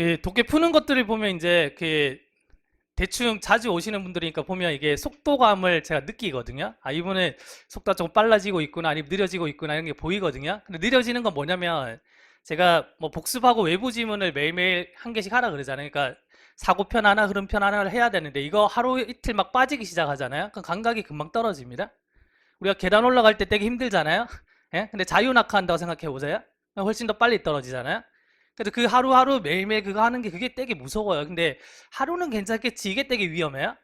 그 독해 푸는 것들을 보면 이제 그 대충 자주 오시는 분들이니까 보면 이게 속도감을 제가 느끼거든요. 아, 이분은 속도가 조금 빨라지고 있구나, 아니면 느려지고 있구나, 이런 게 보이거든요. 근데 느려지는 건 뭐냐면 제가 뭐 복습하고 외부 지문을 매일매일 한 개씩 하라 그러잖아요. 그러니까 사고편 하나, 흐름편 하나를 해야 되는데 이거 하루 이틀 막 빠지기 시작하잖아요. 그럼 감각이 금방 떨어집니다. 우리가 계단 올라갈 때 되게 힘들잖아요. 예? 근데 자유낙하 한다고 생각해 보세요. 훨씬 더 빨리 떨어지잖아요. 그래도 그 하루하루 매일매일 그거 하는 게 그게 되게 무서워요. 근데 하루는 괜찮겠지. 이게 되게 위험해요.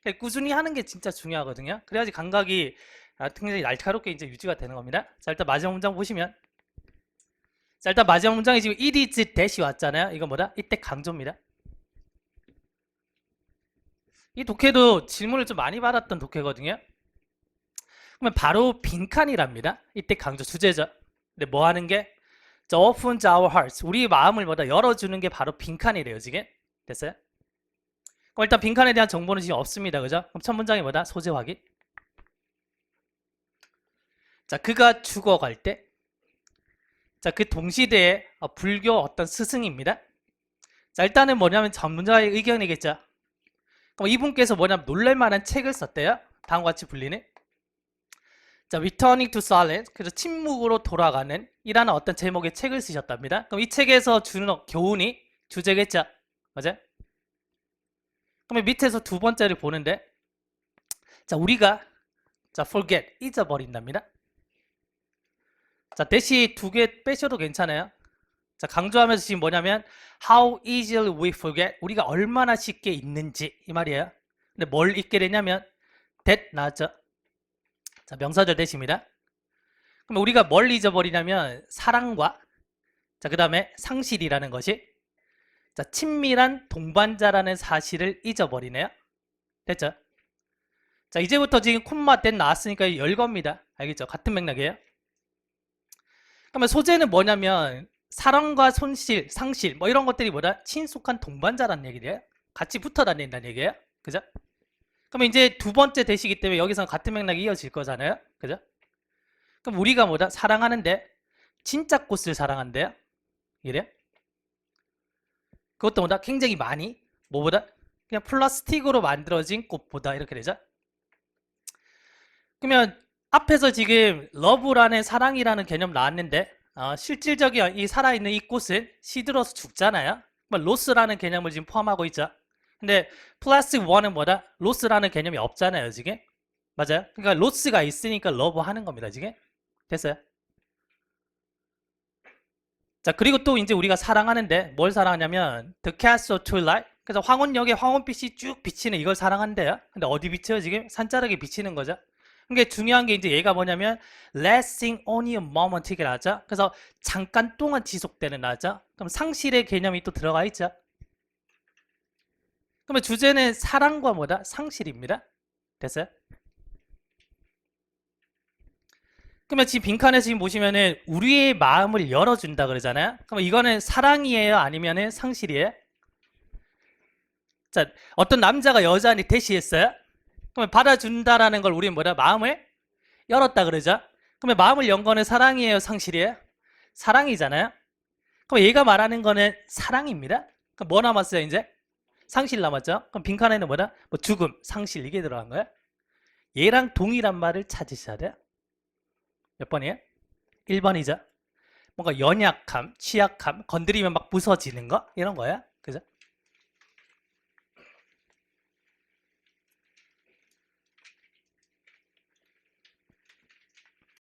그러니까 꾸준히 하는 게 진짜 중요하거든요. 그래야지 감각이 아, 굉장히 날카롭게 이제 유지가 되는 겁니다. 자, 일단 마지막 문장 보시면. 자, 일단 마지막 문장이 지금 it is that이 왔잖아요. 이건 뭐다? 이때 강조입니다. 이 독해도 질문을 좀 많이 받았던 독해거든요. 그러면 바로 빈칸이랍니다. 이때 강조 주제죠. 근데 뭐 하는 게? 자, opens our hearts. 우리 마음을 뭐다 열어주는 게 바로 빈칸이래요, 지금. 됐어요? 그럼 일단 빈칸에 대한 정보는 지금 없습니다. 그죠? 그럼 첫 문장이 뭐다? 소재 확인. 자, 그가 죽어갈 때. 자, 그 동시대에 어, 불교 어떤 스승입니다. 자, 일단은 뭐냐면 전문가의 의견이겠죠. 그럼 이분께서 뭐냐면 놀랄만한 책을 썼대요. 다음과 같이 불리는. 자, Returning to Silence. 그래서 침묵으로 돌아가는 이라는 어떤 제목의 책을 쓰셨답니다. 그럼 이 책에서 주는 어- 교훈이 주제겠죠. 맞아요? 그러면 밑에서 두 번째를 보는데 자, 우리가 자, forget 잊어버린답니다. 자, 대시 두 개 빼셔도 괜찮아요. 자, 강조하면서 지금 뭐냐면 how easily we forget 우리가 얼마나 쉽게 잊는지 이 말이에요. 근데 뭘 잊게 되냐면 that 나왔죠. 자, 명사절 대시입니다. 그럼 우리가 뭘 잊어버리냐면 사랑과 자, 그다음에 상실이라는 것이 자, 친밀한 동반자라는 사실을 잊어버리네요. 됐죠? 자, 이제부터 지금 콤마 된 나왔으니까 열 겁니다. 알겠죠? 같은 맥락이에요. 그러면 소재는 뭐냐면 사랑과 손실, 상실 뭐 이런 것들이 뭐다? 친숙한 동반자라는 얘기예요. 같이 붙어 다닌다는 얘기예요. 그죠? 그러면 이제 두 번째 대시기 때문에 여기서는 같은 맥락이 이어질 거잖아요. 그죠? 그럼 우리가 뭐다? 사랑하는데 진짜 꽃을 사랑한대요. 이래요? 그것도 뭐다? 굉장히 많이 뭐보다? 그냥 플라스틱으로 만들어진 꽃보다 이렇게 되죠. 그러면 앞에서 지금 러브라는 사랑이라는 개념 나왔는데 어, 실질적인 이 살아있는 이 꽃은 시들어서 죽잖아요. 뭐 로스라는 개념을 지금 포함하고 있죠. 근데 플라스틱 원은 뭐다? 로스라는 개념이 없잖아요, 지금. 맞아요? 그러니까 로스가 있으니까 러브 하는 겁니다, 지금. 됐어요? 자, 그리고 또 이제 우리가 사랑하는데 뭘 사랑하냐면 The Castle Twilight. 그래서 황혼역에 황혼빛이 쭉 비치는 이걸 사랑한대요. 근데 어디 비쳐요, 지금? 산자락에 비치는 거죠. 그게 중요한 게 이제 얘가 뭐냐면 lasting only a moment 이게 나죠. 그래서 잠깐 동안 지속되는 나죠. 그럼 상실의 개념이 또 들어가 있죠. 그러면 주제는 사랑과 뭐다? 상실입니다. 됐어요? 그러면 지금 빈칸에 지금 보시면은 우리의 마음을 열어준다 그러잖아요. 그럼 이거는 사랑이에요? 아니면은 상실이에요? 자, 어떤 남자가 여자한테 대시했어요? 그러면 받아준다라는 걸 우리는 뭐다? 마음을 열었다 그러죠? 그러면 마음을 연 거는 사랑이에요? 상실이에요? 사랑이잖아요? 그럼 얘가 말하는 거는 사랑입니다. 그럼 뭐 남았어요, 이제? 상실 남았죠? 그럼 빈칸에는 뭐다? 뭐 죽음, 상실 이게 들어간 거예요? 얘랑 동일한 말을 찾으셔야 돼요. 몇 번이에요? 1번이죠. 뭔가 연약함, 취약함, 건드리면 막 부서지는 거 이런 거야. 그죠?